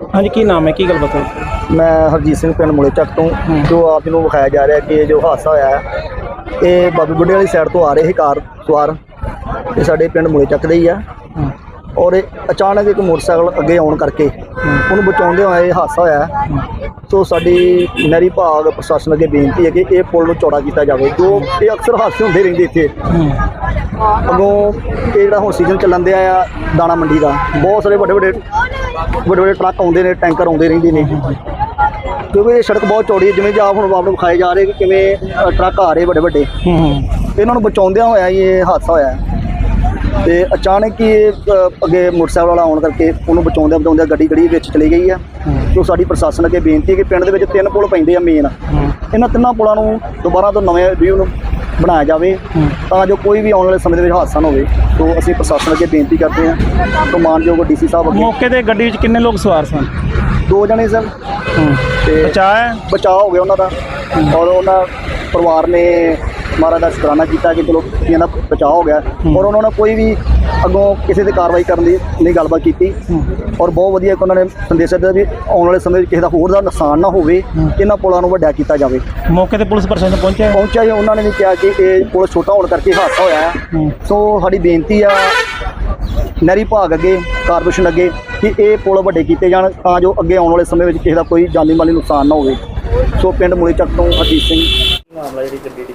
ਹਾਂਜੀ ਕੀ ਨਾਮ ਹੈ? ਕੀ ਗੱਲਬਾਤ ਹੈ? ਮੈਂ ਹਰਜੀਤ ਸਿੰਘ ਪਿੰਡ ਮੁਲੇ ਚੱਕ ਤੋਂ ਜੋ ਆਪ ਜੀ ਨੂੰ ਵਿਖਾਇਆ ਜਾ ਰਿਹਾ ਕਿ ਇਹ ਜੋ ਹਾਦਸਾ ਹੋਇਆ ਹੈ ਇਹ ਬਾਬੂ ਬੁੱਢੇ ਵਾਲੀ ਸਾਈਡ ਤੋਂ ਆ ਰਹੇ ਸੀ ਕਾਰ ਸਵਾਰ। ਤੇ ਸਾਡੇ ਪਿੰਡ ਮੁਲੇ ਚੱਕ ਦੇ ਹੀ ਆ। ਔਰ ਇਹ ਅਚਾਨਕ ਇੱਕ ਮੋਟਰਸਾਈਕਲ ਅੱਗੇ ਆਉਣ ਕਰਕੇ ਉਹਨੂੰ ਬਚਾਉਂਦੇ ਹੋਏ ਇਹ ਹਾਦਸਾ ਹੋਇਆ। ਸੋ ਸਾਡੀ ਨਹਿਰੀ ਭਾਗ ਪ੍ਰਸ਼ਾਸਨ ਅੱਗੇ ਬੇਨਤੀ ਹੈ ਕਿ ਇਹ ਪੁਲ ਨੂੰ ਚੌੜਾ ਕੀਤਾ ਜਾਵੇ। ਜੋ ਇਹ ਅਕਸਰ ਹਾਦਸੇ ਹੁੰਦੇ ਰਹਿੰਦੇ ਇੱਥੇ। ਅੱਗੋਂ ਇਹ ਜਿਹੜਾ ਹੁਣ ਸੀਜ਼ਨ ਚੱਲਣ ਦਿਆ ਆ ਦਾਣਾ ਮੰਡੀ ਦਾ ਬਹੁਤ ਸਾਰੇ ਵੱਡੇ ਵੱਡੇ ਵੱਡੇ ਵੱਡੇ ਟਰੱਕ ਆਉਂਦੇ ਨੇ ਟੈਂਕਰ ਆਉਂਦੇ ਰਹਿੰਦੇ ਨੇ। ਕਿਉਂਕਿ ਇਹ ਸੜਕ ਬਹੁਤ ਚੌੜੀ ਹੈ ਜਿਵੇਂ ਜੀ ਆਪ ਹੁਣ ਆਪ ਨੂੰ ਵਿਖਾਏ ਜਾ ਰਹੇ ਕਿ ਕਿਵੇਂ ਟਰੱਕ ਆ ਰਹੇ ਵੱਡੇ ਵੱਡੇ ਇਹਨਾਂ ਨੂੰ ਬਚਾਉਂਦਿਆਂ ਹੋਇਆ ਇਹ ਹਾਦਸਾ ਹੋਇਆ। ਤੇ ਅਚਾਨਕ ਹੀ ਅੱਗੇ ਮੋਟਰਸਾਈਕਲ ਵਾਲਾ ਆਉਣ ਕਰਕੇ ਉਹਨੂੰ ਬਚਾਉਂਦਿਆਂ ਬਚਾਉਂਦਿਆਂ ਗੱਡੀ ਗੜੀ ਵਿੱਚ ਚਲੀ ਗਈ ਹੈ। ਜੋ ਸਾਡੀ ਪ੍ਰਸ਼ਾਸਨ ਅੱਗੇ ਬੇਨਤੀ ਹੈ ਕਿ ਪਿੰਡ ਦੇ ਵਿੱਚ ਤਿੰਨ ਪੁਲ ਪੈਂਦੇ ਆ ਮੇਨ ਇਹਨਾਂ ਤਿੰਨਾਂ ਪੁਲਾਂ ਨੂੰ ਦੁਬਾਰਾ ਤੋਂ ਨਵੇਂ ਵਿਊ ਨੂੰ ਬਣਾਇਆ ਜਾਵੇ ਤਾਂ ਜੋ ਕੋਈ ਵੀ ਆਉਣ ਵਾਲੇ ਸਮੇਂ ਦੇ ਵਿੱਚ ਹਾਦਸਾ ਨਾ ਹੋਵੇ। ਸੋ ਅਸੀਂ ਪ੍ਰਸ਼ਾਸਨ ਅੱਗੇ ਬੇਨਤੀ ਕਰਦੇ ਹਾਂ ਤੋਂ ਮਾਨਯੋਗ ਡੀਸੀ ਸਾਹਿਬ ਅੱਗੇ। ਮੌਕੇ ਤੇ ਗੱਡੀ ਵਿੱਚ ਕਿੰਨੇ ਲੋਕ ਸਵਾਰ ਸਨ? ਦੋ ਜਣੇ ਸਨ। ਤੇ ਬਚਾਅ ਬਚਾਅ ਹੋ ਗਿਆ ਉਹਨਾਂ ਦਾ। ਔਰ ਉਹਨਾਂ ਪਰਿਵਾਰ ਨੇ ਮਹਾਰਾਜ ਦਾ ਸ਼ੁਕਰਾਨਾ ਕੀਤਾ ਕਿ ਚਲੋ ਇਹਨਾਂ ਦਾ ਬਚਾਅ ਹੋ ਗਿਆ। ਔਰ ਉਹਨਾਂ ਨੇ ਕੋਈ ਵੀ ਅੱਗੋਂ ਕਿਸੇ ਤੇ ਕਾਰਵਾਈ ਕਰਨ ਦੀ ਨਹੀਂ ਗੱਲਬਾਤ ਕੀਤੀ। ਔਰ ਬਹੁਤ ਵਧੀਆ ਇੱਕ ਉਹਨਾਂ ਨੇ ਸੰਦੇਸ਼ ਦਿੱਤਾ ਵੀ ਆਉਣ ਵਾਲੇ ਸਮੇਂ ਵਿੱਚ ਕਿਸੇ ਦਾ ਹੋਰ ਦਾ ਨੁਕਸਾਨ ਨਾ ਹੋਵੇ ਇਹਨਾਂ ਪੁਲਾਂ ਨੂੰ ਵੱਡਾ ਕੀਤਾ ਜਾਵੇ। ਮੌਕੇ ਤੇ ਪੁਲਿਸ ਪ੍ਰਸ਼ਾਸਨ ਪਹੁੰਚਿਆ? ਪਹੁੰਚਿਆ ਜੀ ਉਹਨਾਂ ਨੇ ਵੀ ਕਿਹਾ ਕਿ ਇਹ ਪੁਲ ਛੋਟਾ ਹੋਣ ਕਰਕੇ ਹਾਦਸਾ ਹੋਇਆ। ਹੈ। ਸੋ ਸਾਡੀ ਬੇਨਤੀ ਆ ਨਹਿਰੀ ਭਾਗ ਅੱਗੇ ਕਾਰਪੋਰੇਸ਼ਨ ਅੱਗੇ ਕਿ ਇਹ ਪੁਲ ਵੱਡੇ ਕੀਤੇ ਜਾਣ ਤਾਂ ਜੋ ਅੱਗੇ ਆਉਣ ਵਾਲੇ ਸਮੇਂ ਵਿੱਚ ਕਿਸੇ ਦਾ ਕੋਈ ਜਾਨੀ ਮਾਲੀ ਨੁਕਸਾਨ ਨਾ ਹੋਵੇ। ਸੋ ਪਿੰਡ ਮੂਲੇ ਚੱਕ ਤੋਂ ਹਰਜੀਤ ਸਿੰਘ। ਮਾਮਲਾ ਜਿਹੜੀ ਗੱਡੀ ਦੀ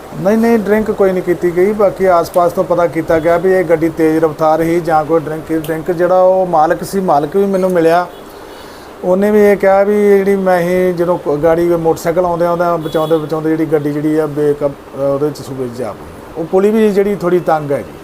ਨਹੀਂ ਨਹੀਂ ਡਰਿੰਕ ਕੋਈ ਨਹੀਂ ਕੀਤੀ ਗਈ। ਬਾਕੀ ਆਸ-ਪਾਸ ਤੋਂ ਪਤਾ ਕੀਤਾ ਗਿਆ ਵੀ ਇਹ ਗੱਡੀ ਤੇਜ਼ ਰਫ਼ਤਾਰ ਹੀ ਜਾਂ ਕੋਈ ਡਰਿੰਕ ਡਰਿੰਕ ਜਿਹੜਾ ਉਹ ਮਾਲਕ ਸੀ, ਮਾਲਕ ਵੀ ਮੈਨੂੰ ਮਿਲਿਆ। ਉਹਨੇ ਵੀ ਇਹ ਕਿਹਾ ਵੀ ਜਿਹੜੀ ਮੈਂ ਹੀ ਜਦੋਂ ਗਾੜੀ ਮੋਟਰਸਾਈਕਲ ਆਉਂਦੇ ਆਉਂਦਾ ਬਚਾਉਂਦੇ ਬਚਾਉਂਦੇ ਜਿਹੜੀ ਗੱਡੀ ਜਿਹੜੀ ਆ ਬੇਕ ਉਹਦੇ ਚ ਸੂਬੇ 'ਚ ਜਾ ਪਈ। ਉਹ ਪੁਲੀ ਵੀ ਜਿਹੜੀ ਥੋੜੀ ਤੰਗ ਹੈ ਜੀ